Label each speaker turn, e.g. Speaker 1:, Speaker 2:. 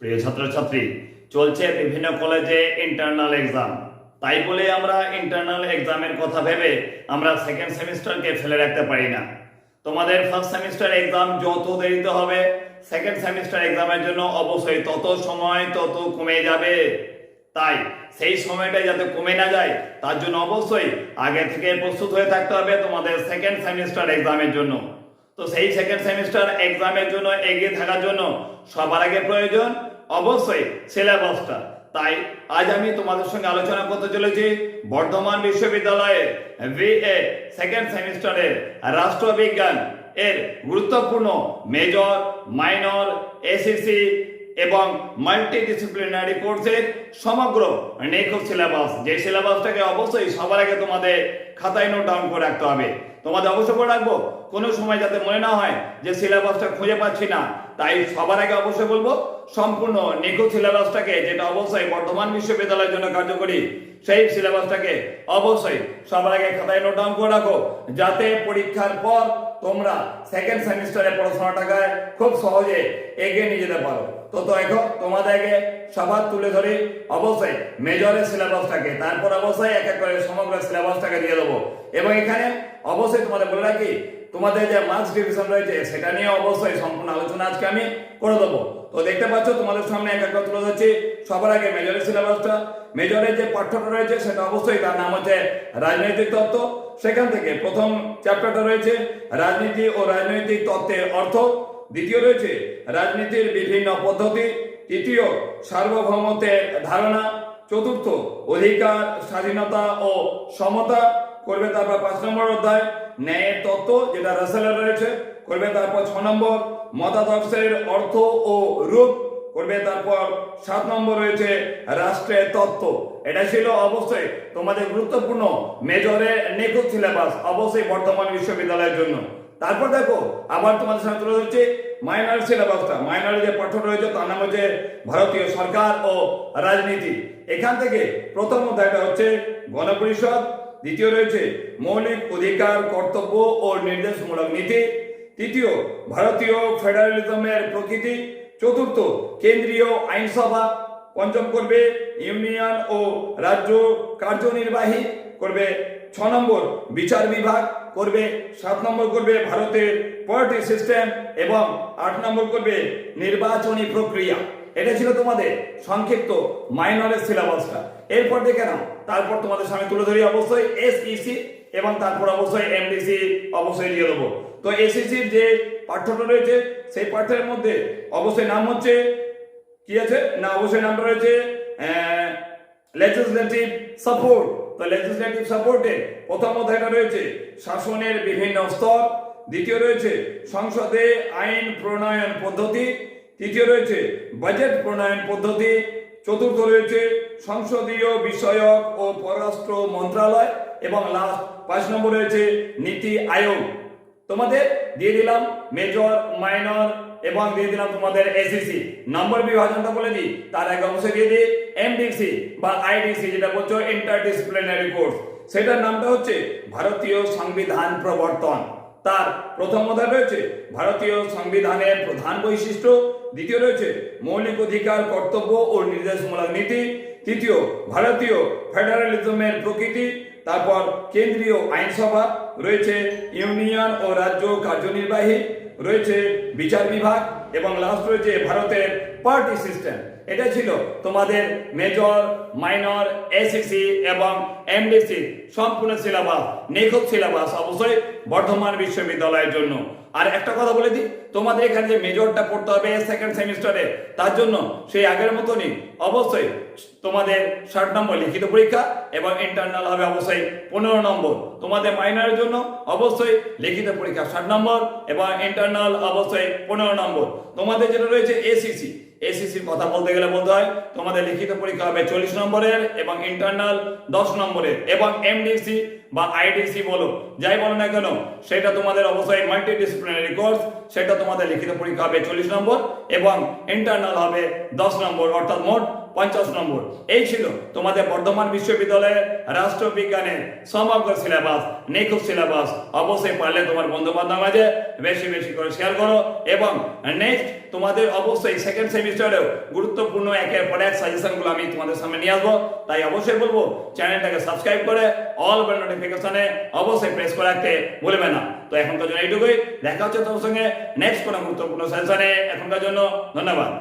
Speaker 1: প্রিয় ছাত্রছাত্রী, চলছে বিভিন্ন কলেজে ইন্টারনাল এক্সাম তাই বলে আমরা ইন্টারনাল এক্সামের কথা ভেবে আমরা সেকেন্ড সেমিস্টারকে ফেলে রাখতে পারি না। তোমাদের ফার্স্ট সেমিস্টার এক্সাম যত দেরিতে হবে সেকেন্ড সেমিস্টার এক্সামের জন্য অবশ্যই তত সময় তত কমে যাবে। তাই সেই সময়টা যাতে কমে না যায়, তার জন্য অবশ্যই আগে থেকে প্রস্তুত হয়ে থাকতে হবে তোমাদের সেকেন্ড সেমিস্টার এক্সামের জন্য। তো সেই সেকেন্ড সেমিস্টার এক্সামের জন্য এগিয়ে থাকার জন্য সবার আগে প্রয়োজন অবশ্যই সিলেবাসটা তাই আজ আমি তোমাদের সঙ্গে আলোচনা করতে চলেছি বর্ধমান বিশ্ববিদ্যালয়ের বিএ সেকেন্ড সেমিস্টারের রাষ্ট্রবিজ্ঞান এর গুরুত্বপূর্ণ মেজর মাইনর এসিসি এবং মাল্টিডিসিপ্লিনারি কোর্সের সমগ্র নিখুঁত সিলেবাস যে সিলেবাসটাকে অবশ্যই সবার আগে তোমাদের খাতায় নোট ডাউন করে রাখতে হবে। তোমাদের অবশ্য করে রাখব, কোনো সময় যাতে মনে না হয় যে সিলেবাসটা খুঁজে পাচ্ছি না, তাই সবার আগে অবশ্যই বলব, সম্পূর্ণ নিখুঁত সিলেবাসটাকে যেটা অবশ্যই বর্ধমান বিশ্ববিদ্যালয়ের জন্য কার্যকরী, সেই সিলেবাসটাকে অবশ্যই সবার আগে খাতায় নোট ডাউন করে রাখো, যাতে পরীক্ষার পর তোমরা সেকেন্ড সেমিস্টারে পড়াশোনাটাকে খুব সহজে এগিয়ে নিয়ে যেতে পারো। তো তো এখন তোমাদেরকে সবার তুলে ধরে। অবশ্যই মেজরের সিলেবাসটাকে, তারপর অবশ্যই এক এক করে সমগ্র সিলেবাসটাকে দিয়ে দেবো। এবং এখানে অবশ্যই তোমাদের বলে রাখি তোমাদের যে মার্কস ডিভিশন রয়েছে, সেটা নিয়ে অবশ্যই সম্পূর্ণ আলোচনা আজকে আমি করে দেবো। তো দেখতে পাচ্ছ, তোমাদের সামনে এক একটা তুলে ধরছি। সবার আগে মেজরের সিলেবাসটা মেজরের যে পাঠ্যটা রয়েছে, সেটা অবশ্যই তার নাম হচ্ছে রাজনৈতিক তত্ত্ব। সেখান থেকে প্রথম চ্যাপ্টারটা রয়েছে, রাজনীতি ও রাজনৈতিক তত্ত্বের অর্থ। দ্বিতীয় রয়েছে, রাজনীতির বিভিন্ন পদ্ধতি। তৃতীয়, সার্বভৌমত্বের ধারণা। চতুর্থ, অধিকার, স্বাধীনতা ও সমতা। করবে তারপর পাঁচ নম্বর অধ্যায়, ন্যায়ের তত্ত্ব যেটা রাসেলের রয়েছে, করবে তারপর ছ নম্বর, মতাদর্শের অর্থ ও রূপ, করবে তারপর সাত নম্বর রয়েছে রাষ্ট্রের তত্ত্ব। এটা ছিল অবশ্যই তোমাদের গুরুত্বপূর্ণ মেজরের নিখুঁত সিলেবাস, অবশ্যই বর্তমান বিশ্ববিদ্যালয়ের জন্য। তারপর দেখো, আবার তোমাদের সামনে তুলে ধরছি মাইনর সিলেবাসটা। মাইনর যে পাঠ্য রয়েছে, তার নাম হচ্ছে ভারতীয় সরকার ও রাজনীতি। এখান থেকে প্রথম অধ্যায়টা হচ্ছে গণপরিষদ দ্বিতীয় রয়েছে মৌলিক অধিকার, কর্তব্য ও নির্দেশমূলক নীতি। তৃতীয়, ভারতীয় ফেডারেলিজমের প্রকৃতি। চতুর্থ, কেন্দ্রীয় আইনসভা। পঞ্চম করবে ইউনিয়ন ও রাজ্য কার্যনির্বাহী করবে ছ নম্বর বিচার বিভাগ, করবে সাত নম্বর করবে ভারতের পার্টি সিস্টেম এবং আট নম্বর করবে নির্বাচনী প্রক্রিয়া। এটা ছিল তোমাদের সংক্ষিপ্ত মাইনরের সিলেবাসটা এরপর দেখে নাও, তারপর তোমাদের সামনে তুলে ধরি অবশ্যই এসইসি এবং তারপর অবশ্যই এমডিসি অবশ্যই দিয়ে দেবো। তো এসইসির যে পাঠ্যটা রয়েছে, সেই পাঠ্যের মধ্যে অবশ্যই নাম হচ্ছে, কি আছে? না, অবশ্যই নামটা রয়েছে লেজিসলেটিভ সাপোর্ট তো লেজিসলেটিভ সাপোর্টে প্রথম অধ্যায়টা রয়েছে, শাসনের বিভিন্ন স্তর। দ্বিতীয় রয়েছে, সংসদে আইন প্রণয়ন পদ্ধতি। তৃতীয় রয়েছে বাজেট প্রণয়ন পদ্ধতি, চতুর্থ রয়েছে সংসদীয় বিষয়ক ও পররাষ্ট্র মন্ত্রণালয় এবং লাস্ট পাঁচ নম্বর রয়েছে নীতি আয়োগ। তোমাদের দিয়ে দিলাম মেজর মাইনর এবং দিয়ে দিলাম তোমাদের এসিসি নম্বর বিভাজনটা বলে দিই, তার এক অবশ্যই দিয়ে দিই এমডিসি বা আইডিসি যেটা বলছো ইন্টারডিসিপ্লিনারি কোর্স সেটার নামটা হচ্ছে ভারতীয় সংবিধান প্রবর্তন। তার প্রথম অধ্যায় রয়েছে ভারতীয় সংবিধানের প্রধান বৈশিষ্ট্য। দ্বিতীয় রয়েছে মৌলিক অধিকার, কর্তব্য ও নির্দেশমূলক নীতি। তৃতীয়, ভারতীয় ফেডারেলিজমের প্রকৃতি। তারপর কেন্দ্রীয় আইনসভা। রয়েছে ইউনিয়ন ও রাজ্য কার্যনির্বাহী। রয়েছে বিচার বিভাগ। এবং লাস্ট রয়েছে ভারতের পার্টি সিস্টেম। এটা ছিল তোমাদের মেজর মাইনর এসিসি এবং এমডিসি সম্পূর্ণ সিলেবাস নিখুঁত সিলেবাস অবশ্যই বর্ধমান বিশ্ববিদ্যালয়ের জন্য। আর একটা কথা বলে দিই, তোমাদের এখানে যে মেজরটা পড়তে হবে সেকেন্ড সেমিস্টারে তার জন্য সেই আগের মতনই অবশ্যই তোমাদের ষাট নম্বর লিখিত পরীক্ষা এবং ইন্টারনাল হবে অবশ্যই পনেরো নম্বর। তোমাদের মাইনরের জন্য অবশ্যই লিখিত পরীক্ষা ষাট নম্বর এবং ইন্টারনাল অবশ্যই পনেরো নম্বর। তোমাদের যেটা রয়েছে এসিসি এসিসির কথা বলতে গেলে বলতে হয়, তোমাদের লিখিত পরীক্ষা হবে চল্লিশ নম্বরের এবং ইন্টারনাল দশ নম্বরের এবং এমডিসি বা আইডিসি বলো, যাই বলো না কেন, সেটা তোমাদের অবশ্যই মাল্টি ডিসিপ্লিনারি কোর্স সেটা তোমাদের লিখিত পরীক্ষা হবে চল্লিশ নম্বর এবং ইন্টারনাল হবে দশ নম্বর, অর্থাৎ মোট পঞ্চাশ নম্বর। এই ছিল তোমাদের বর্ধমান বিশ্ববিদ্যালয়ের রাষ্ট্রবিজ্ঞানের সমগ্র সিলেবাস, নিখুঁত সিলেবাস। অবশ্যই পারলে তোমার বন্ধু বান্ধব মাঝে বেশি বেশি করে শেয়ার করো। এবং নেক্সট তোমাদের অবশ্যই সেকেন্ড সেমিস্টারেও গুরুত্বপূর্ণ একের পর এক সাজেশনগুলো আমি তোমাদের সামনে নিয়ে আসব। তাই অবশ্যই বলব চ্যানেলটাকে সাবস্ক্রাইব করে অল বেল নোটিফিকেশনে অবশ্যই প্রেস করে রাখতে ভুলবে না। তো এখনকার জন্য এইটুকুই। দেখা হচ্ছে তোমার সঙ্গে নেক্সট কোনো গুরুত্বপূর্ণ সেশনে এখনকার জন্য ধন্যবাদ।